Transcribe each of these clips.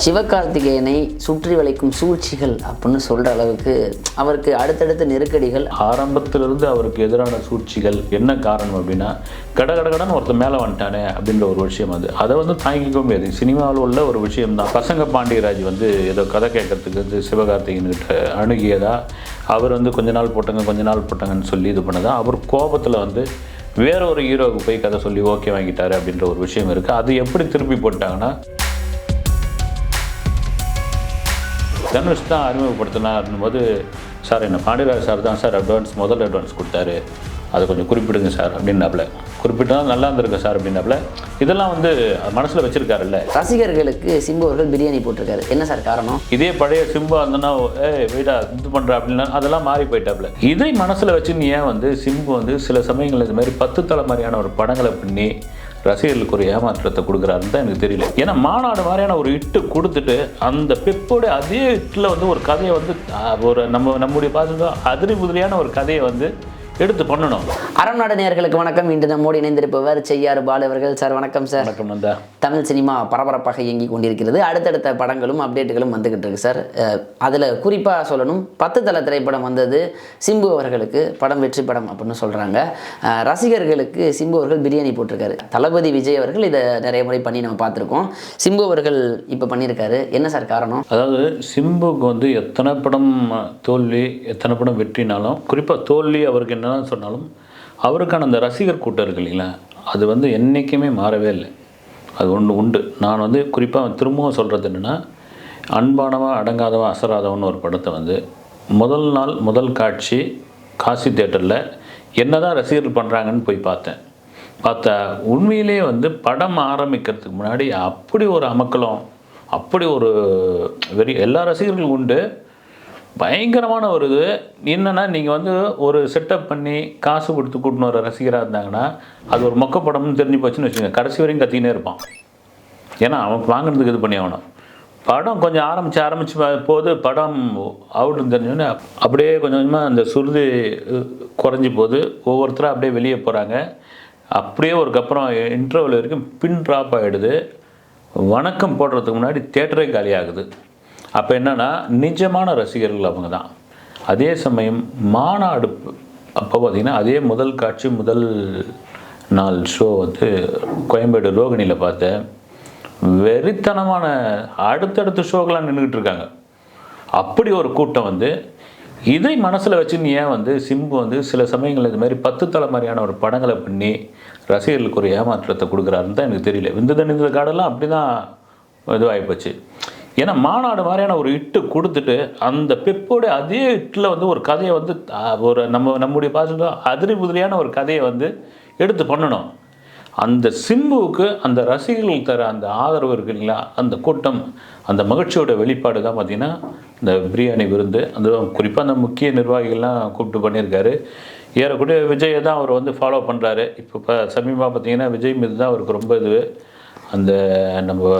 சிவகார்த்திகேயனை சுற்றி வளைக்கும் சூழ்ச்சிகள் அப்படின்னு சொல்கிற அளவுக்கு அவருக்கு அடுத்தடுத்த நெருக்கடிகள் ஆரம்பத்திலிருந்து அவருக்கு எதிரான சூழ்ச்சிகள் என்ன காரணம் அப்படின்னா கட கட கடன்னு ஒருத்தன் மேலே வந்துட்டானே அப்படின்ற ஒரு விஷயம் அது. அதை வந்து தாங்கிக்க முடியாது. சினிமாவில் உள்ள ஒரு விஷயம் தான் பசங்க பாண்டியராஜ் வந்து ஏதோ கதை கேட்கறதுக்கு வந்து சிவகார்த்திகேயன் கிட்ட அணுகியதா அவர் வந்து கொஞ்ச நாள் போட்டாங்க கொஞ்ச நாள் போட்டாங்கன்னு சொல்லி இது பண்ணதா அவர் கோபத்தில் வந்து வேற ஒரு ஹீரோவுக்கு போய் கதை சொல்லி ஓகே வாங்கிட்டாரு அப்படின்ற ஒரு விஷயம் இருக்குது அது எப்படி திருப்பி போட்டாங்கன்னா தனுஷ் தான் அறிமுகப்படுத்தினார் போது சார் என்ன பாண்டியராஜ் சார் தான் சார் அட்வான்ஸ் முதல் அட்வான்ஸ் கொடுத்தாரு. அதை கொஞ்சம் குறிப்பிடுங்க சார் அப்படின்னாப்புல குறிப்பிட்டா நல்லா இருந்திருக்கு சார் அப்படின்னாப்புல இதெல்லாம் வந்து மனசில் வச்சிருக்காருல்ல. ரசிகர்களுக்கு சிம்பு அவர்கள் பிரியாணி போட்டிருக்காரு. என்ன சார் காரணம்? ஏ பழைய சிம்பா இருந்தனா ஏ வெயிடா இது பண்ணுற அப்படின்னா அதெல்லாம் மாறி போயிட்டாப்புல இதை மனசில் வச்சுன்னு ஏன் வந்து சிம்பு வந்து சில சமயங்கள் இது மாதிரி பத்து தலைமுறையான ஒரு படங்களை பண்ணி ரசிகர்களுக்கு ஒரு ஏமாற்றத்தை கொடுக்குறாருன்னு தான் எனக்கு தெரியல. ஏன்னா மாநாடு மாதிரியான ஒரு இட்டு கொடுத்துட்டு அந்த பெப்போட அதே இட்டில் வந்து ஒரு கதையை வந்து ஒரு நம்ம நம்முடைய பார்த்துட்டோம் அதிரி புதிரியான ஒரு கதையை வந்து எடுத்து பண்ணணும். அறம் நாடு நேயர்களுக்கு வணக்கம். இன்று நம்மோடு இணைந்திருப்பவர் செய்யாறு பாலு அவர்கள். சார் வணக்கம் சார். வணக்கம் நந்தா. தமிழ் சினிமா பரபரப்பாக இயங்கி கொண்டிருக்கிறது. அடுத்தடுத்த படங்களும் அப்டேட்டுகளும் வந்துகிட்டு இருக்கு சார். அதில் குறிப்பாக சொல்லணும் பத்து தல திரைப்படம் வந்தது சிம்பு அவர்களுக்கு படம் வெற்றி படம் அப்படின்னு சொல்கிறாங்க ரசிகர்களுக்கு சிம்பு அவர்கள் பிரியாணி போட்டிருக்காரு. தளபதி விஜய் அவர்கள் இதை நிறைய முறை பண்ணி நம்ம பார்த்துருக்கோம். சிம்பு அவர்கள் இப்போ பண்ணியிருக்காரு. என்ன சார் காரணம்? அதாவது சிம்புக்கு வந்து எத்தனை படம் தோல்வி எத்தனை படம் வெற்றினாலும் குறிப்பாக தோல்வி அவருக்கு என்னதான் சொன்னாலும் அவருக்கான அந்த ரசிகர் கூட்டம் இருக்கு இல்லைங்களா? அது வந்து என்றைக்குமே மாறவே இல்லை. அது ஒன்று உண்டு. நான் வந்து குறிப்பாக திரும்பவும் சொல்கிறது என்னென்னா அன்பானவன் அடங்காதவன் அசராதவன் ஒரு படத்தை வந்து முதல் நாள் முதல் காட்சி காசி தேட்டரில் என்னதான் ரசிகர் பண்ணுறாங்கன்னு போய் பார்த்தேன். பார்த்தா உண்மையிலேயே வந்து படம் ஆரம்பிக்கிறதுக்கு முன்னாடி அப்படி ஒரு அமக்கலம் அப்படி ஒரு வெறி எல்லா ரசிகர்களும் உண்டு. பயங்கரமான ஒரு இது. என்னென்னா நீங்கள் வந்து ஒரு செட்டப் பண்ணி காசு கொடுத்து கூட்டின்னு வர ரசிகராக இருந்தாங்கன்னா அது ஒரு மொக்க படம்னு தெரிஞ்சு போச்சுன்னு வச்சுக்கோங்க. கடைசி வரையும் கத்தினே இருப்பான். ஏன்னா அவன் வாங்கினதுக்கு இது பண்ணி ஆகணும். படம் கொஞ்சம் ஆரம்பித்து ஆரம்பித்து போது படம் அவுட்னு தெரிஞ்சோடனே அப்படியே கொஞ்சம் கொஞ்சமாக அந்த சுருதி குறைஞ்சி போகுது. ஒவ்வொருத்தரும் அப்படியே வெளியே போகிறாங்க அப்படியே ஒருக்கப்புறம் இன்டர்வல் வரைக்கும் பின் ட்ராப் ஆகிடுது வணக்கம் போடுறதுக்கு முன்னாடி தேட்டரே காலியாகுது. அப்போ என்னென்னா நிஜமான ரசிகர்கள் அவங்க தான் அதே சமயம் மாநாடு அப்போ பார்த்திங்கன்னா அதே முதல் காட்சி முதல் நாள் ஷோ வந்து கோயம்பேடு ரோகிணியில் பார்த்தேன். வெறித்தனமான அடுத்தடுத்த ஷோக்கெலாம் நின்றுக்கிட்டு இருக்காங்க. அப்படி ஒரு கூட்டம் வந்து இதை மனசில் வச்சுன்னு ஏன் வந்து சிம்பு வந்து சில சமயங்கள் இது மாதிரி பத்து தலைமுறையான ஒரு படங்களை பண்ணி ரசிகர்களுக்கு ஒரு ஏமாற்றத்தை கொடுக்குறாருன்னு தான் எனக்கு தெரியல. விந்து தணிந்த காடெல்லாம் அப்படி தான் இதுவாகிப்போச்சு ஏன்னா மாநாடு மாதிரியான ஒரு இட்டு கொடுத்துட்டு அந்த பெப்போட அதே இட்டில் வந்து ஒரு கதையை வந்து ஒரு நம்ம நம்முடைய பார்த்துட்டோம் அதிரி புதிரியான ஒரு கதையை வந்து எடுத்து பண்ணணும். அந்த சிம்புவுக்கு அந்த ரசிகர்கள் தர அந்த ஆதரவு இருக்கு இல்லைங்களா? அந்த கூட்டம் அந்த மகிழ்ச்சியோட வெளிப்பாடு தான் பார்த்திங்கன்னா இந்த பிரியாணி விருந்து அந்த குறிப்பாக அந்த முக்கிய நிர்வாகிகள்லாம் கூப்பிட்டு பண்ணியிருக்காரு. ஏறக்கூடிய விஜயை தான் அவர் வந்து ஃபாலோ பண்ணுறாரு இப்போ இப்போ சமீபமாக பார்த்தீங்கன்னா விஜய் மீது தான் அவருக்கு ரொம்ப இது. அந்த நம்ம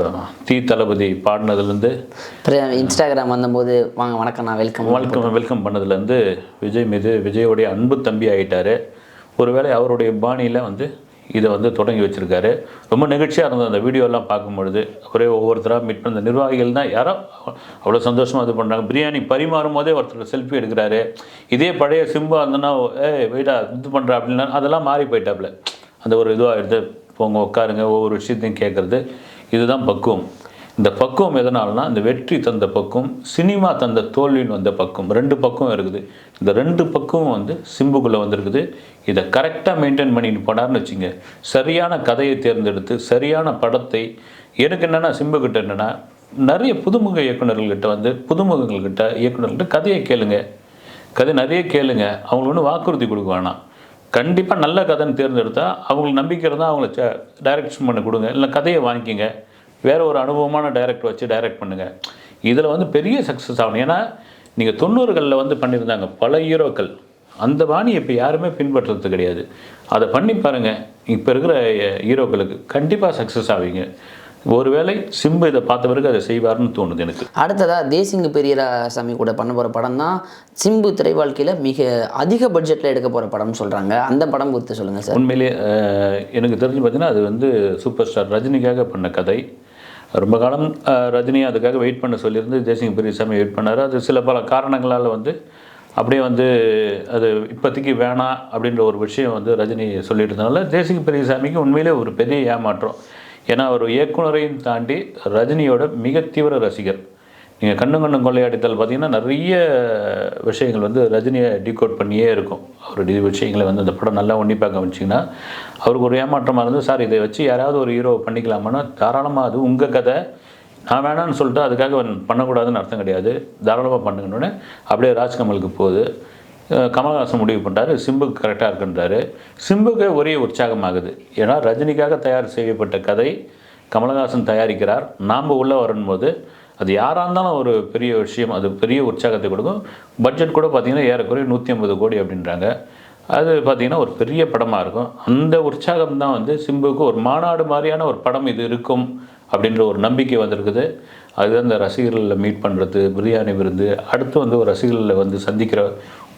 தீ தளபதி பாடினதுலேருந்து இன்ஸ்டாகிராம் வந்தபோது வாங்க வணக்கம் நான் வெல்கம் வெல்கம் வெல்கம் பண்ணதுலேருந்து விஜய் மீது விஜயோடைய அன்பு தம்பி ஆகிட்டாரு ஒருவேளை அவருடைய பாணியில் வந்து இதை வந்து தொடங்கி வச்சுருக்காரு. ரொம்ப நிகழ்ச்சியாக இருந்தது அந்த வீடியோலாம் பார்க்கும்பொழுது. அவரே ஒவ்வொருத்தராக மீட் பண்ண நிர்வாகிகள் தான். யாரோ அவ்வளோ சந்தோஷமாக இது பண்ணுறாங்க பிரியாணி பரிமாறும் போதே ஒருத்தர் செல்ஃபி எடுக்கிறாரு. இதே பழைய சிம்பா இருந்தனா ஏ வெயிடா இது பண்ணுறா அப்படின்னா அதெல்லாம் மாறி போயிட்டாப்புல. அந்த ஒரு இதுவாக எடுத்து போங்க உட்காருங்க ஒவ்வொரு விஷயத்தையும் கேட்குறது. இதுதான் பக்குவம். இந்த பக்குவம் எதனால்னா இந்த வெற்றி தந்த பக்குவம் சினிமா தந்த தோல்வின்னு வந்த பக்குவம். ரெண்டு பக்கம் இருக்குது. இந்த ரெண்டு பக்கமும் வந்து சிம்புக்குள்ளே வந்திருக்குது. இதை கரெக்டாக மெயின்டைன் பண்ணிட்டு போனார்னு வச்சுங்க. சரியான கதையை தேர்ந்தெடுத்து சரியான படத்தை எனக்கு என்னென்னா சிம்புக்கிட்ட என்னென்னா நிறைய புதுமுக இயக்குனர்கள்கிட்ட வந்து புதுமுகங்கள்கிட்ட இயக்குநர்கள்கிட்ட கதையை கேளுங்க. கதை நிறைய கேளுங்க. அவங்களுக்கு ஒன்றும் வாக்குறுதி கொடுக்க வேணாம். கண்டிப்பாக நல்ல கதைன்னு தேர்ந்தெடுத்தால் அவங்களுக்கு நம்பிக்கை இருந்தால் அவங்கள டைரக்ஷன் பண்ணி கொடுங்க. இல்லை கதையை வாங்கிக்கிங்க. வேறு ஒரு அனுபவமான டைரக்ட் வச்சு டைரக்ட் பண்ணுங்கள் இதில் வந்து பெரிய சக்ஸஸ் ஆகணும். ஏன்னா நீங்கள் தொண்ணூறுகளில் வந்து பண்ணியிருந்தாங்க. பல ஹீரோக்கள் அந்த பாணி இப்போ யாருமே பின்பற்றுறது கிடையாது. அதை பண்ணி பாருங்கள் இப்போ இருக்கிற ஹீரோக்களுக்கு கண்டிப்பாக சக்ஸஸ் ஆவீங்க. ஒருவேளை சிம்பு இதை பார்த்த பிறகு அதை செய்வார்னு தோணுது எனக்கு. அடுத்ததா தேசிங்க பெரியராசாமி கூட பண்ண போகிற படம் தான் சிம்பு திரை வாழ்க்கையில் மிக அதிக பட்ஜெட்டில் எடுக்க போகிற படம்னு சொல்கிறாங்க அந்த படம் குறித்து சொல்லுங்கள் சார். உண்மையிலே எனக்கு தெரிஞ்சு பார்த்தீங்கன்னா அது வந்து சூப்பர் ஸ்டார் ரஜினிக்காக பண்ண கதை. ரொம்ப காலம் ரஜினி அதுக்காக வெயிட் பண்ண சொல்லியிருந்து ஜெய்சிங் பெரியசாமி வெயிட் பண்ணார். அது சில பல காரணங்களால் வந்து அப்படியே வந்து அது இப்போதைக்கு வேணாம் அப்படின்ற ஒரு விஷயம் வந்து ரஜினி சொல்லிட்டு இருந்தனால ஜெய்சிங் பெரியசாமிக்கு உண்மையிலே ஒரு பெரிய ஏமாற்றம். ஏன்னா அவர் இயக்குனரையும் தாண்டி ரஜினியோட மிக தீவிர ரசிகர். நீங்கள் கண்ணு கண்ணும் கொள்ளையாடித்தல் பார்த்தீங்கன்னா நிறைய விஷயங்கள் வந்து ரஜினியை டீகோட் பண்ணியே இருக்கும். அவருடைய விஷயங்களை வந்து அந்த படம் நல்லா உன்னிப்பாக கவனிச்சிங்கன்னா அவருக்கு ஒரு ஏமாற்றமாக இருந்து சார் இதை வச்சு யாராவது ஒரு ஹீரோ பண்ணிக்கலாமான்னா தாராளமாக அது உங்கள் கதை. நான் வேணான்னு சொல்லிட்டு அதுக்காக பண்ணக்கூடாதுன்னு அர்த்தம் கிடையாது. தாராளமாக பண்ணுங்கன்னு அப்படியே ராஜ்கமலுக்கு போகுது. கமல்ஹாசன் முடிவு பண்ணுறாரு சிம்புக்கு கரெக்டாக இருக்குன்றாரு. சிம்புக்கு ஒரே உற்சாகமாகுது. ஏன்னா ரஜினிக்காக தயார் செய்யப்பட்ட கதை கமலஹாசன் தயாரிக்கிறார். நாம் உள்ளே வரும்போது அது யாராக இருந்தாலும் ஒரு பெரிய விஷயம் அது பெரிய உற்சாகத்தை கொடுக்கும். பட்ஜெட் கூட பார்த்திங்கன்னா ஏறக்குறைய நூற்றி ஐம்பது கோடி அப்படின்றாங்க. அது பார்த்திங்கன்னா ஒரு பெரிய படமாக இருக்கும். அந்த உற்சாகம் தான் வந்து சிம்புக்கு ஒரு மாநாடு மாதிரியான ஒரு படம் இது இருக்கும் அப்படின்ற ஒரு நம்பிக்கை வந்திருக்குது. அது அந்த ரசிகர்களில் மீட் பண்ணுறது பிரியாணி விருந்து அடுத்து வந்து ஒரு ரசிகர்களில் வந்து சந்திக்கிற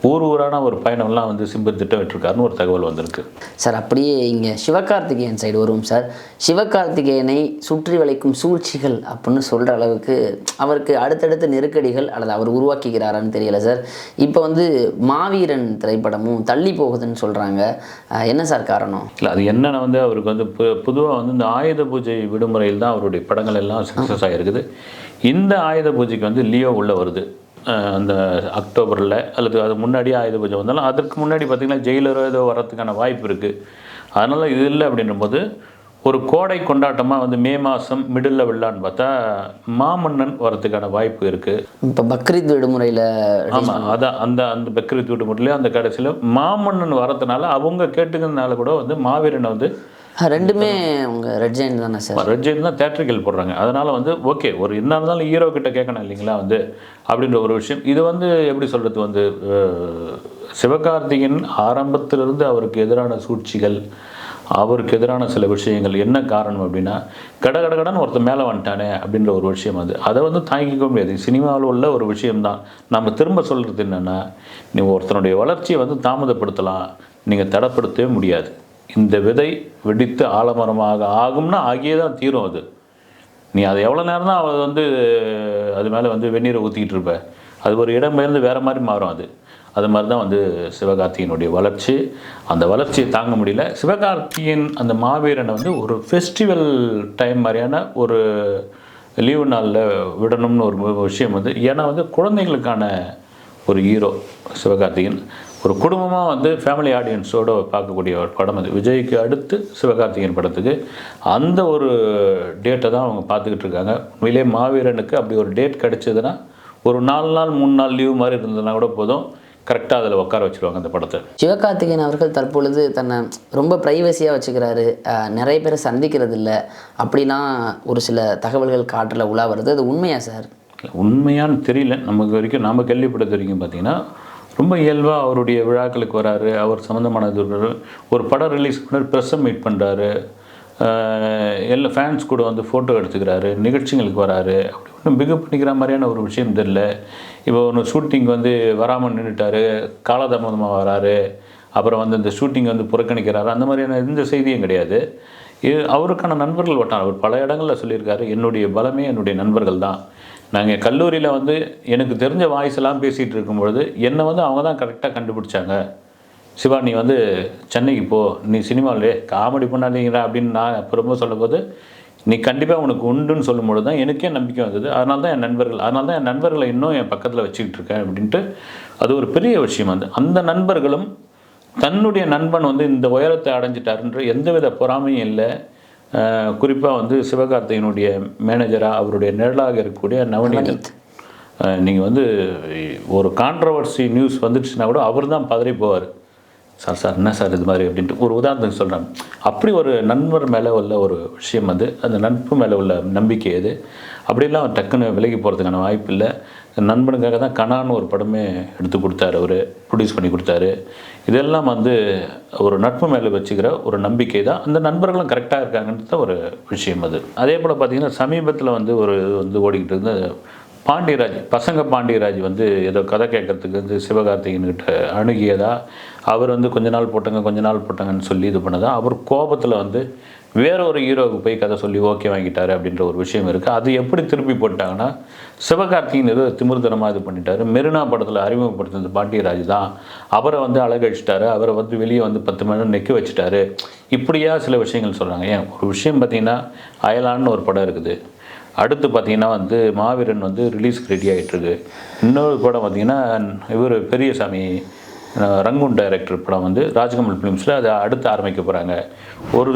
ஊர் ஊரான ஒரு பயணம்லாம் வந்து சிம்பு திட்டமிட்டிருக்காருன்னு ஒரு தகவல் வந்திருக்கு. சார் அப்படியே இங்கே சிவகார்த்திகேயன் சைடு வருவோம் சார். சிவகார்த்திகேயனை சுற்றி வளைக்கும் சூழ்ச்சிகள் அப்படின்னு சொல்கிற அளவுக்கு அவருக்கு அடுத்தடுத்த நெருக்கடிகள் அல்லது அவர் உருவாக்கிக்கிறாரான்னு தெரியல சார். இப்போ வந்து மாவீரன் திரைப்படமும் தள்ளி போகுதுன்னு சொல்கிறாங்க என்ன சார் காரணம்? இல்லை அது என்னென்ன வந்து அவருக்கு வந்து பொதுவாக வந்து இந்த ஆயுத பூஜை விடுமுறையில் தான் அவருடைய படங்கள் எல்லாம் சக்ஸஸ் ஆகிருக்குது இந்த ஆயுத பூஜைக்கு வந்து லியோ உள்ள வருது. அந்த அக்டோபரில் அல்லது அது முன்னாடியே ஆயுத பூஜை வந்தாலும் அதற்கு முன்னாடி பார்த்திங்கன்னா ஜெயிலரோ ஏதோ வர்றதுக்கான வாய்ப்பு இருக்குது அதனால் இது இல்லை அப்படின்னும்போது ஒரு கோடை கொண்டாட்டமாக வந்து மே மாதம் மிடில் விடலான்னு பார்த்தா மாமன்னன் வரதுக்கான வாய்ப்பு இருக்குது இப்போ பக்ரீத் விடுமுறையில் ஆமாம் அதான் அந்த அந்த பக்ரீத் விடுமுறையிலே அந்த கடைசியில் மாமன்னன் வரதுனால அவங்க கேட்டுக்கிறதுனால கூட வந்து மாவீரனை வந்து ரெண்டுமே அவங்க ரெட் ஜெயின் தானே சார் ரெட் ஜெயின் தான் தேட்டர்கள் போடுறாங்க. அதனால் வந்து ஓகே ஒரு என்ன இருந்தாலும் ஹீரோ கிட்ட கேட்கணும் இல்லைங்களா வந்து அப்படின்ற ஒரு விஷயம். இது வந்து எப்படி சொல்கிறது வந்து அஹ், ஆரம்பத்திலிருந்து அவருக்கு எதிரான சூழ்ச்சிகள் அவருக்கு எதிரான சில விஷயங்கள் என்ன காரணம் அப்படின்னா கட கட கடன் ஒருத்தன் மேலே வந்துட்டானே அப்படின்ற ஒரு விஷயம் அது. அதை வந்து தாங்கிக்க முடியாது. சினிமாவில் உள்ள ஒரு விஷயம்தான். நம்ம திரும்ப சொல்கிறது என்னென்னா நீ ஒருத்தனுடைய வளர்ச்சியை வந்து தாமதப்படுத்தலாம். நீங்கள் தடைப்படுத்தவே முடியாது. இந்த விதை வெடித்து ஆலமரமாக ஆகும்னா ஆகியே தான் தீரும் அது. நீ அதை எவ்வளோ நேரம் தான் அவள் வந்து அது மேலே வந்து வெந்நீரை ஊற்றிக்கிட்டு இருப்ப. அது ஒரு இடம் பெயர்ந்து வேறு மாதிரி மாறும் அது. அது மாதிரி தான் வந்து சிவகார்த்திகேயனுடைய வளர்ச்சி. அந்த வளர்ச்சியை தாங்க முடியல. சிவகார்த்திகேயன் அந்த மாவீரனை வந்து ஒரு ஃபெஸ்டிவல் டைம் மாதிரியான ஒரு லீவு நாளில் விடணும்னு ஒரு விஷயம் வந்து ஏன்னா வந்து குழந்தைங்களுக்கான ஒரு ஹீரோ சிவகார்த்திகேயன். ஒரு குடும்பமாக வந்து ஃபேமிலி ஆடியன்ஸோட பார்க்கக்கூடிய ஒரு படம் அது. விஜய்க்கு அடுத்து சிவகார்த்திகேயன் படத்துக்கு. அந்த ஒரு டேட்டை தான் அவங்க பார்த்துக்கிட்டு இருக்காங்க. உண்மையிலே மாவீரனுக்கு அப்படி ஒரு டேட் கிடைச்சதுன்னா ஒரு நாலு நாள் மூணு நாள் லீவு மாதிரி இருந்ததுன்னா கூட போதும். கரெக்டாக அதில் உட்கார வச்சுருவாங்க அந்த படத்தை. சிவகார்த்திகேயன் அவர்கள் தற்பொழுது தன்னை ரொம்ப ப்ரைவசியாக வச்சுக்கிறாரு. நிறைய பேரை சந்திக்கிறது இல்லை அப்படிலாம் ஒரு சில தகவல்கள் காற்றில் உலா வருது. அது உண்மையா சார்? உண்மையான்னு தெரியல. நமக்கு வரைக்கும் நாம் கேள்விப்பட்டது வரைக்கும் பார்த்தீங்கன்னா ரொம்ப இயல்பாக அவருடைய விழாக்களுக்கு வராரு. அவர் சம்மந்தமானது ஒரு படம் ரிலீஸ் பண்ணார் ப்ரெஸ்ஸை மீட் பண்ணுறாரு எல்லா ஃபேன்ஸ் கூட வந்து ஃபோட்டோ எடுத்துக்கிறாரு. நிகழ்ச்சிகளுக்கு வராரு. அப்படி ஒன்றும் பிகப் பண்ணிக்கிற மாதிரியான ஒரு விஷயம் தெரில இப்போ ஒன்று ஷூட்டிங் வந்து வராமல் நின்றுட்டாரு காலதாமதமாக வராரு. அப்புறம் வந்து இந்த ஷூட்டிங் வந்து புறக்கணிக்கிறாரு. அந்த மாதிரியான எந்த செய்தியும் கிடையாது. இது அவருக்கான நண்பர்கள் வட்டாரம். அவர் பல இடங்களில் சொல்லியிருக்காரு. என்னுடைய பலமே என்னுடைய நண்பர்கள் தான். நாங்கள் கல்லூரியில் வந்து எனக்கு தெரிஞ்ச வாய்ஸ் எல்லாம் பேசிகிட்டு இருக்கும்பொழுது என்னை வந்து அவங்க தான் கரெக்டாக கண்டுபிடிச்சாங்க. சிவா நீ வந்து சென்னைக்கு போ. நீ சினிமாவிலே காமெடி பண்ணாதீங்கிற அப்படின்னு நான் அப்புறமா சொல்லும்போது நீ கண்டிப்பாக உனக்கு உண்டுன்னு சொல்லும்பொழுது தான் எனக்கே நம்பிக்கை வந்தது. அதனால தான் என் நண்பர்கள் அதனால தான் என் நண்பர்களை இன்னும் என் பக்கத்தில் வச்சுக்கிட்டு இருக்கேன் அப்படின்ட்டு அது ஒரு பெரிய விஷயம் அது அந்த நண்பர்களும் தன்னுடைய நண்பன் வந்து இந்த உயரத்தை அடைஞ்சிட்டாருன்ற எந்தவித பொறாமையும் இல்லை. குறிப்பாக வந்து சிவகார்த்திகனுடைய மேனேஜராக அவருடைய நிழலாக இருக்கக்கூடிய நவநீத். நீங்கள் வந்து ஒரு கான்ட்ரவர்சி நியூஸ் வந்துடுச்சுன்னா கூட அவர் தான் பதறி போவார். சார் சார் என்ன சார் இது மாதிரி அப்படின்ட்டு ஒரு உதாரணத்துக்கு சொல்கிறேன் அப்படி ஒரு நண்பர் மேலே உள்ள ஒரு விஷயம் அது. அந்த நட்பு மேலே உள்ள நம்பிக்கை அது அப்படிலாம் டக்குன்னு விலகி போகிறதுக்கான வாய்ப்பு இல்லை. நண்பனுக்காக தான் கனான்னு ஒரு படமே எடுத்து கொடுத்தாரு அவர். ப்ரொடியூஸ் பண்ணி கொடுத்தாரு. இதெல்லாம் வந்து ஒரு நட்பு மேலே வச்சுக்கிற ஒரு நம்பிக்கை தான் அந்த நண்பர்களும் கரெக்டாக இருக்காங்கன்றது ஒரு விஷயம் அது. அதே போல் பார்த்திங்கன்னா சமீபத்தில் வந்து ஒரு வந்து ஓடிக்கிட்டு இருந்த பாண்டியராஜ் பசங்க பாண்டியராஜ் வந்து ஏதோ கதை கேட்கறதுக்கு வந்து சிவகார்த்திகேயன்கிட்ட அணுகியதா? அவர் வந்து கொஞ்ச நாள் போட்டங்க கொஞ்ச நாள் போட்டங்கன்னு சொல்லி இது பண்ணதான் அவர் கோபத்தில் வந்து வேற ஒரு ஹீரோவுக்கு போய் கதை சொல்லி ஓகே வாங்கிட்டாரு அப்படின்ற ஒரு விஷயம் இருக்குது அது எப்படி திருப்பி போட்டாங்கன்னா சிவகார்த்திகன் ஏதோ திமிர்தனமாக இது பண்ணிட்டாரு. மெரினா படத்தில் அறிமுகப்படுத்தினது பாண்டியராஜ் தான் அவரை வந்து அழகழிச்சிட்டாரு அவரை வந்து வெளியே வந்து பத்து மணி நேரம் நெக்கி வச்சுட்டாரு. இப்படியா சில விஷயங்கள் சொல்கிறாங்க ஏன்? ஒரு விஷயம் பார்த்திங்கன்னா அயலான்னு ஒரு படம் இருக்குது. அடுத்து பார்த்தீங்கன்னா வந்து மாவீரன் வந்து ரிலீஸ்க்கு ரெடி ஆகிட்டுருக்கு இன்னொரு படம் பார்த்திங்கன்னா இவர் பெரியசாமி ரங்கூன் டைரக்டர் படம் வந்து ராஜ்கமல் ஃபிலிம்ஸில் அதை அடுத்து ஆரம்பிக்க போகிறாங்க ஒரு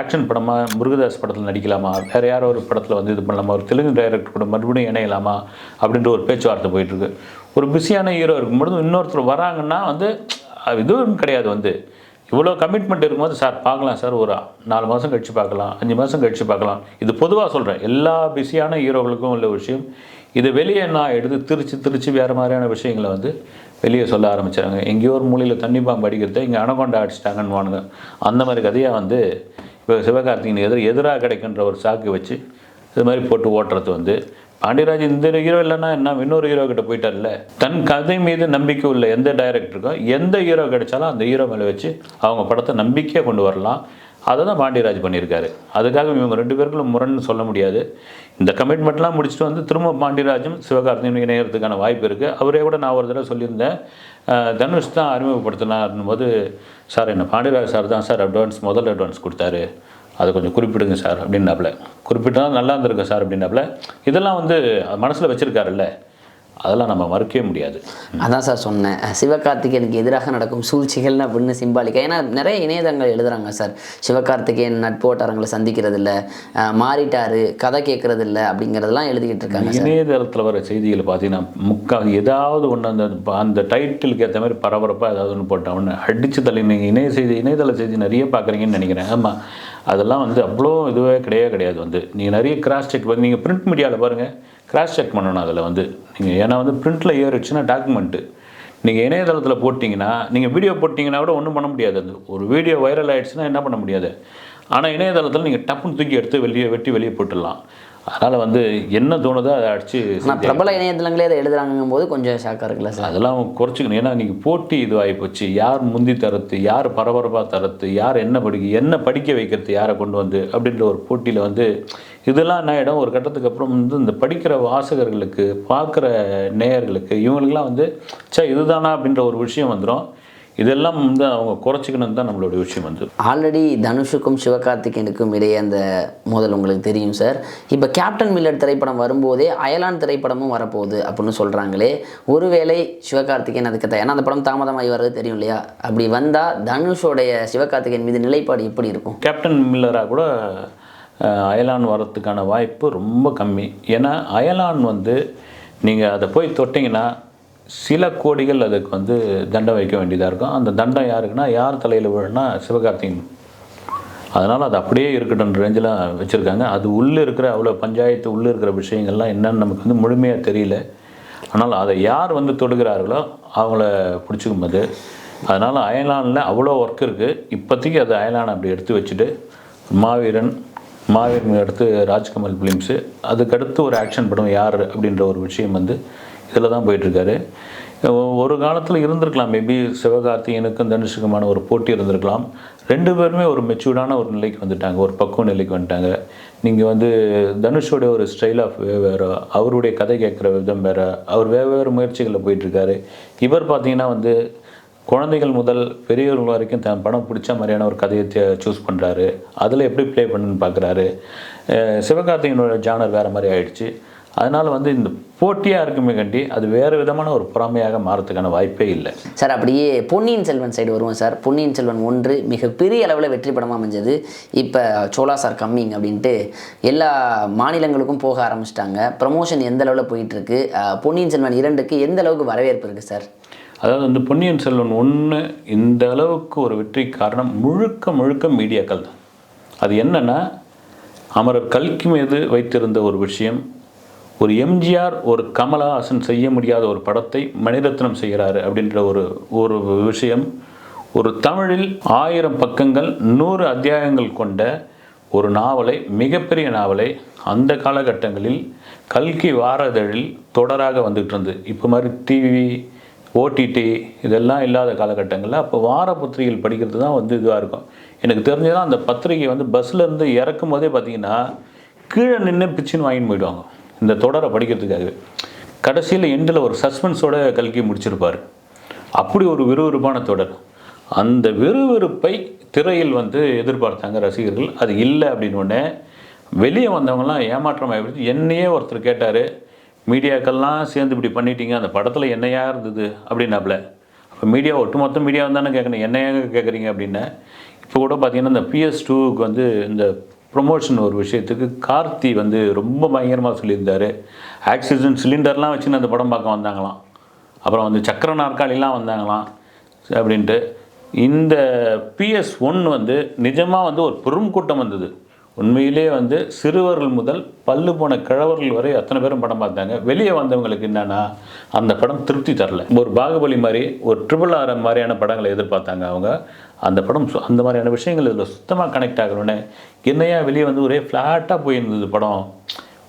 ஆக்ஷன் படமாக முருகதாஸ் படத்தில் நடிக்கலாமா? வேறு யாரோ ஒரு படத்தில் வந்து இது பண்ணலாமா? ஒரு தெலுங்கு டைரக்டர் படம் மறுபடியும் இணையலாமா? அப்படின்ற ஒரு பேச்சுவார்த்தை போயிட்டுருக்கு. ஒரு பிஸியான ஹீரோ இருக்கும்பொழுது இன்னொருத்தர் வராங்கன்னா வந்து அது இதுவும் கிடையாது வந்து. இவ்வளோ கமிட்மெண்ட் இருக்கும்போது சார் பார்க்கலாம் சார். ஒரு நாலு மாதம் கழித்து பார்க்கலாம். அஞ்சு மாதம் கழித்து பார்க்கலாம். இது பொதுவாக சொல்கிறேன் எல்லா பிஸியான ஹீரோகளுக்கும் உள்ள விஷயம் இது வெளியே நான் எடுத்து திரிச்சு திரிச்சு வேறு மாதிரியான விஷயங்களை வந்து வெளியே சொல்ல ஆரம்பிச்சாங்க. எங்கேயோ ஒரு மூலையில் தண்ணி பாம்பு அடிக்கிறத இங்கே அனகொண்டா அடிச்சிட்டாங்கன்னு வானுங்க அந்த மாதிரி கதையாக வந்து இப்போ சிவகார்த்திகேயன் எதிர் எதிராக கிடைக்கின்ற ஒரு சாக்கு வச்சு இது மாதிரி போட்டு ஓட்டுறது வந்து பாண்டியராஜ் இந்த ஹீரோ இல்லைன்னா என்ன? இன்னொரு ஹீரோ கிட்ட போயிட்டார்ல. தன் கதை மீது நம்பிக்கை உள்ள எந்த டைரக்டருக்கும் எந்த ஹீரோ கிடைச்சாலும் அந்த ஹீரோ மேலே வச்சு அவங்க படத்தை நம்பிக்கையாக கொண்டு வரலாம். அதை தான் பாண்டியராஜ் பண்ணியிருக்காரு. அதுக்காக இவங்க ரெண்டு பேருக்கும் முரண்னு சொல்ல முடியாது. இந்த கமிட்மெண்ட்லாம் முடிச்சுட்டு வந்து திரும்ப பாண்டியராஜும் சிவகார்த்தியும் இணையறதுக்கான வாய்ப்பு இருக்குது அவரே கூட நான் ஒரு தடவை சொல்லியிருந்தேன். தனுஷ் தான் அறிமுகப்படுத்தினார்னும் போது சார் என்ன பாண்டியராஜ் சார் தான் சார் அட்வான்ஸ் முதல் அட்வான்ஸ் கொடுத்தாரு. அதை கொஞ்சம் குறிப்பிடுங்க சார் அப்படின்னாப்புல. குறிப்பிட்டால் நல்லா இருந்திருக்கும் சார் அப்படின்னாப்புல. இதெல்லாம் வந்து மனசில் வச்சுருக்காருல்ல. அதெல்லாம் நம்ம மறுக்கவே முடியாது. அதான் சார் சொன்னேன். சிவகார்த்திகேயனுக்கு எதிராக நடக்கும் சூழ்ச்சிகள்னு அப்படின்னு சிம்பாலிக்கா ஏன்னா நிறைய இணையதங்கள் எழுதுறாங்க சார். சிவகார்த்திகேயன் நட்பு வட்டாரங்களை சந்திக்கிறது இல்லை மாறிட்டாரு கதை கேட்கறது இல்லை அப்படிங்கிறதெல்லாம் எழுதிக்கிட்டு இருக்காங்க இணையதளத்தில் வர செய்திகளை பார்த்தீங்கன்னா முக்கா ஏதாவது ஒன்று அந்த அந்த டைட்டிலுக்கு ஏற்ற மாதிரி பரபரப்பாக ஏதாவது ஒன்று போட்டால் ஒன்று அடித்து தள்ளி நீங்கள் இணைய செய்தி இணையதள செய்தி நிறைய பார்க்குறீங்கன்னு நினைக்கிறேன். ஆமாம் அதெல்லாம் வந்து அவ்வளோ இதுவே கிடையவே கிடையாது வந்து. நீங்கள் நிறைய கிராஸ் செக் பண்ணி நீங்கள் பிரிண்ட் மீடியாவில் பாருங்கள் கிராஸ் செக் பண்ணணும் அதில் வந்து. நீங்கள் ஏன்னா வந்து பிரிண்ட்டில் ஏறிடுச்சுன்னா டாக்குமெண்ட்டு நீங்கள் இணையதளத்தில் போட்டிங்கன்னா நீங்கள் வீடியோ போட்டிங்கன்னா கூட ஒன்றும் பண்ண முடியாது. அது ஒரு வீடியோ வைரல் ஆகிடுச்சுன்னா என்ன பண்ண முடியாது? ஆனால் இணையதளத்தில் நீங்கள் டப்புன்னு தூக்கி எடுத்து வெளியே வெட்டி வெளியே போட்டுடலாம். அதனால் வந்து என்ன தோணுதோ அதை அடித்து ஆனால் பிரபல இணையதளங்களே அதை எழுதுறாங்கும் போது கொஞ்சம் ஷாக்காக இருக்குல்ல சார் அதெல்லாம் குறைச்சிக்கணும். ஏன்னா நீங்கள் போட்டி இதுவாகி போச்சு. யார் முந்தி தரத்து யார் பரபரப்பாக தரத்து யார் என்ன படிக்க என்ன படிக்க வைக்கிறது யாரை கொண்டு வந்து அப்படின்ற ஒரு போட்டியில் வந்து இதெல்லாம் என்ன ஆகிடும் ஒரு கட்டத்துக்கு அப்புறம் வந்து இந்த படிக்கிற வாசகர்களுக்கு பார்க்குற நேயர்களுக்கு இவங்களுக்குலாம் வந்து சே இதுதானா அப்படின்ற ஒரு விஷயம் வந்துடும் இதெல்லாம் வந்து அவங்க குறைச்சிக்கணும் தான் நம்மளோட விஷயம் வந்து. ஆல்ரெடி தனுஷுக்கும் சிவகார்த்திகேயனுக்கும் இடையே அந்த மோதல் உங்களுக்கு தெரியும் சார் இப்போ கேப்டன் மில்லர் திரைப்படம் வரும்போதே அயலான் திரைப்படமும் வரப்போகுது அப்படின்னு சொல்கிறாங்களே ஒருவேளை சிவகார்த்திகேயன் அதுக்கு தயார் ஏன்னா அந்த படம் தாமதமாகி வர்றது தெரியும் இல்லையா? அப்படி வந்தால் தனுஷோடைய சிவகார்த்திகேயன் மீது நிலைப்பாடு எப்படி இருக்கும்? கேப்டன் மில்லராக கூட அயலான் வரத்துக்கான வாய்ப்பு ரொம்ப கம்மி. ஏன்னா அயலான் வந்து நீங்கள் அதை போய் தொட்டிங்கன்னா சில கோடிகள் அதுக்கு வந்து தண்டை வைக்க வேண்டியதாக இருக்கும். அந்த தண்டம் யாருக்குன்னா யார் தலையில் விழுனா சிவகார்த்திகேயன் அதனால் அது அப்படியே இருக்கட்டும் ரேஞ்சில் வச்சுருக்காங்க. அது உள்ளே இருக்கிற அவ்வளோ பஞ்சாயத்து உள்ளே இருக்கிற விஷயங்கள்லாம் என்னென்னு நமக்கு வந்து முழுமையாக தெரியல. ஆனால் அதை யார் வந்து தொடுகிறார்களோ அவங்கள பிடிச்சிக்கும் போது அதனால் அயலானில் அவ்வளோ ஒர்க் இருக்குது இப்போதைக்கு அது அயலானை அப்படி எடுத்து வச்சுட்டு மாவீரன் மாவீரன் அடுத்து ராஜ்கமல் ஃபிலிம்ஸு அதுக்கடுத்து ஒரு ஆக்ஷன் படம் யார் அப்படின்ற ஒரு விஷயம் வந்து இதில் தான் போயிட்டுருக்காரு. ஒரு காலத்தில் இருந்திருக்கலாம். மேபி சிவகார்த்திகனுக்கும் தனுஷுக்குமான ஒரு போட்டி இருந்திருக்கலாம். ரெண்டு பேருமே ஒரு மெச்சூர்டான ஒரு நிலைக்கு வந்துட்டாங்க. ஒரு பக்குவ நிலைக்கு வந்துட்டாங்க. நீங்கள் வந்து தனுஷோடைய ஒரு ஸ்டைல் ஆஃப் வேறு அவருடைய கதை கேட்குற விதம் வேறு அவர் வேறு வேறு முயற்சிகளில் போயிட்டுருக்காரு. இவர் பார்த்தீங்கன்னா வந்து குழந்தைகள் முதல் பெரியவர்கள் வரைக்கும் தன் படம் பிடிச்ச மாதிரியான ஒரு கதையை சூஸ் பண்ணுறாரு அதில் எப்படி ப்ளே பண்ணுன்னு பார்க்குறாரு. சிவகார்த்திகனோட ஜானர் வேறு மாதிரி ஆயிடுச்சு. அதனால் வந்து இந்த போட்டியாக இருக்குமே கண்டி அது வேறு விதமான ஒரு பொறாமையாக மாறத்துக்கான வாய்ப்பே இல்லை. சார் அப்படியே பொன்னியின் செல்வன் சைடு வருவோம் சார். பொன்னியின் செல்வன் ஒன்று மிகப்பெரிய அளவில் வெற்றி படமாக அமைஞ்சது. இப்போ சோலா சார் கம்மிங் அப்படின்ட்டு எல்லா மாநிலங்களுக்கும் போக ஆரம்பிச்சிட்டாங்க. ப்ரமோஷன் எந்த அளவில் போயிட்டுருக்கு? பொன்னியின் செல்வன் இரண்டுக்கு எந்த அளவுக்கு வரவேற்பு இருக்குது சார்? அதாவது வந்து பொன்னியின் செல்வன் ஒன்று இந்த அளவுக்கு ஒரு வெற்றி காரணம் முழுக்க முழுக்க மீடியாக்கள் தான். அது என்னன்னா அமரர் கல்கி மீது வைத்திருந்த ஒரு விஷயம் ஒரு எம்ஜிஆர் ஒரு கமலஹாசன் செய்ய முடியாத ஒரு படத்தை மணிரத்னம் செய்கிறாரு அப்படின்ற ஒரு ஒரு விஷயம். ஒரு தமிழில் ஆயிரம் பக்கங்கள் நூறு அத்தியாயங்கள் கொண்ட ஒரு நாவலை மிகப்பெரிய நாவலை அந்த காலகட்டங்களில் கல்கி வாரதழில் தொடராக வந்துகிட்டு இருந்தது. இப்போ மாதிரி டிவி ஓடிடி இதெல்லாம் இல்லாத காலகட்டங்களில் அப்போ வார பத்திரிகைகள் படிக்கிறது தான் வந்து இதுவாக இருக்கும். எனக்கு தெரிஞ்சதான் அந்த பத்திரிகை வந்து பஸ்ஸில் இருந்து இறக்கும் போதே பார்த்தீங்கன்னா கீழே நின்று பிச்சுன்னு வாங்கின்னு போயிடுவாங்க. இந்த தொடரை படிக்கிறதுக்காகவே கடைசியில் எண்டில் ஒரு சஸ்பென்ஸோட கல்கி முடிச்சிருப்பார். அப்படி ஒரு விறுவிறுப்பான தொடர். அந்த விறுவிறுப்பை திரையில் வந்து எதிர்பார்த்தாங்க ரசிகர்கள். அது இல்லை அப்படின்னு உடனே வெளியே வந்தவங்கலாம் ஏமாற்றம் ஆகிடுச்சு என்னையே ஒருத்தர் கேட்டார் மீடியாக்கள்லாம் சேர்ந்து இப்படி பண்ணிட்டீங்க. அந்த படத்தில் என்னையா இருந்தது? அப்படின்னாப்புல அப்போ மீடியா ஒட்டுமொத்த மீடியா தானே கேட்கணும் என்னையாக கேட்குறீங்க அப்படின்னு இப்போ கூட பார்த்தீங்கன்னா இந்த பிஎஸ் டூவுக்கு வந்து இந்த ப்ரொமோஷன் ஒரு விஷயத்துக்கு கார்த்தி வந்து ரொம்ப பயங்கரமாக சொல்லியிருந்தாரு. ஆக்சிஜன் சிலிண்டர்லாம் வச்சுன்னு அந்த படம் பார்க்க வந்தாங்களாம். அப்புறம் வந்து சக்கர நாற்காலிலாம் வந்தாங்களாம். அப்படின்ட்டு இந்த பிஎஸ் ஒன் வந்து நிஜமாக வந்து ஒரு பெரும் கூட்டம் வந்தது. உண்மையிலே வந்து சிறுவர்கள் முதல் பல்லு போன கிழவர்கள் வரை அத்தனை பேரும் படம் பார்த்தாங்க. வெளியே வந்தவங்களுக்கு என்னென்னா அந்த படம் திருப்தி தரல. ஒரு பாகுபலி மாதிரி ஒரு ட்ரிபிள் ஆர் மாதிரியான படங்களை எதிர்பார்த்தாங்க அவங்க. அந்த படம் சு- அந்த மாதிரியான விஷயங்கள் இதில் சுத்தமாக கனெக்ட் ஆகணுன்னு என்னையா வெளியே வந்து ஒரே ஃப்ளாட்டாக போயிருந்தது படம்.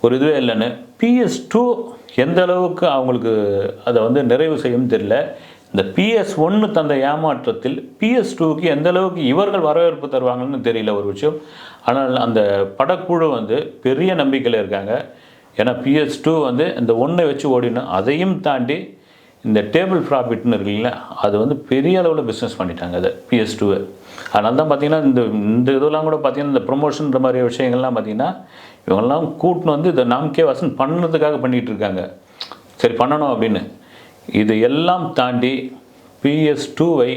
ஒரு இதுவே இல்லைன்னு. பிஎஸ் டூ எந்த அளவுக்கு அவங்களுக்கு அதை வந்து நிறைவு செய்யும் தெரியல. இந்த பிஎஸ் ஒன்று தந்த ஏமாற்றத்தில் பிஎஸ் டூக்கு எந்த அளவுக்கு இவர்கள் வரவேற்பு தருவாங்கன்னு தெரியல ஒரு விஷயம். ஆனால் அந்த படக்குழு வந்து பெரிய நம்பிக்கையில் இருக்காங்க. ஏன்னா பிஎஸ் டூ வந்து இந்த ஒன்றை வச்சு ஓடினோம் அதையும் தாண்டி இந்த டேபிள் ப்ராஃபிட்னு இருக்குல்ல அது வந்து பெரிய அளவில் பிஸ்னஸ் பண்ணிட்டாங்க அதை பிஎஸ் டூவை அதனால தான் பார்த்தீங்கன்னா இந்த இந்த இதெல்லாம் கூட பார்த்தீங்கன்னா இந்த ப்ரொமோஷன்ற மாதிரி விஷயங்கள்லாம் பார்த்தீங்கன்னா இவங்கெல்லாம் கூட்டின்னு வந்து இதை நாம்கே வாசன் பண்ணுறதுக்காக பண்ணிகிட்டு இருக்காங்க. சரி பண்ணணும் அப்படின்னு. இது எல்லாம் தாண்டி பிஎஸ் டூவை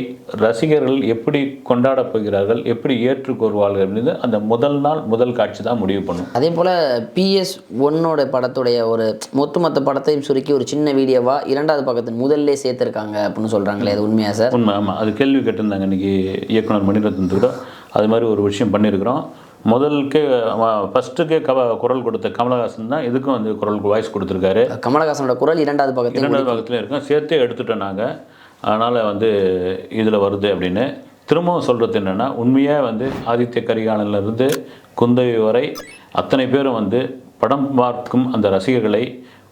ரசிகர்கள் எப்படி கொண்டாடப் போகிறார்கள் எப்படி ஏற்றுக்கொள்வார்கள் அப்படின்னு அந்த முதல் நாள் முதல் காட்சி தான் முடிவு பண்ணும். அதே போல் பிஎஸ் ஒன்னோட படத்துடைய ஒரு ஒட்டுமொத்த படத்தையும் சுருக்கி ஒரு சின்ன வீடியோவா இரண்டாவது பக்கத்தின் முதல்ல சேர்த்துருக்காங்க அப்படின்னு சொல்கிறாங்களே அது உண்மையா சார்? உண்மை ஆமாம் அது கேள்வி கேட்டிருந்தாங்க இன்றைக்கி இயக்குனர் மணிரத்னம் கூட. அது மாதிரி ஒரு விஷயம் பண்ணியிருக்கிறோம் முதலுக்கே ஃபஸ்ட்டுக்கே கவ குரல் கொடுத்த கமலஹாசன் தான் இதுக்கும் வந்து குரல் வாய்ஸ் கொடுத்துருக்காரு. கமலஹாசனோட குரல் இரண்டாவது பக்கத்தில் இரண்டாவது பாகத்துலையும் இருக்கும். சேர்த்தே எடுத்துட்டோம் நாங்கள் அதனால் வந்து இதில் வருது அப்படின்னு. திரும்பவும் சொல்கிறது என்னென்னா உண்மையாக வந்து ஆதித்ய கரிகாலன்லேருந்து குந்தவி வரை அத்தனை பேரும் வந்து படம் பார்க்கும் அந்த ரசிகர்களை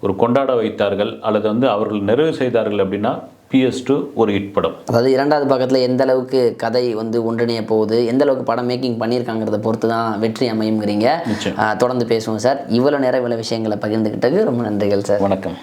ஒரு கொண்டாட வைத்தார்கள் அல்லது வந்து அவர்கள் நிறைவு செய்தார்கள் அப்படின்னா பிஎஸ் டூ ஒரு ஹிட் படம். அதாவது இரண்டாவது பக்கத்தில் எந்த அளவுக்கு கதை வந்து ஒன்றிணைய போகுது எந்த அளவுக்கு படம் மேக்கிங் பண்ணியிருக்காங்கிறத பொறுத்து தான் வெற்றி அமையுங்கிறீங்க தொடர்ந்து பேசுவோம் சார். இவ்வளோ நேரம் இவ்வளோ விஷயங்களை பகிர்ந்துக்கிட்டதுக்கு ரொம்ப நன்றிகள் சார். வணக்கம்.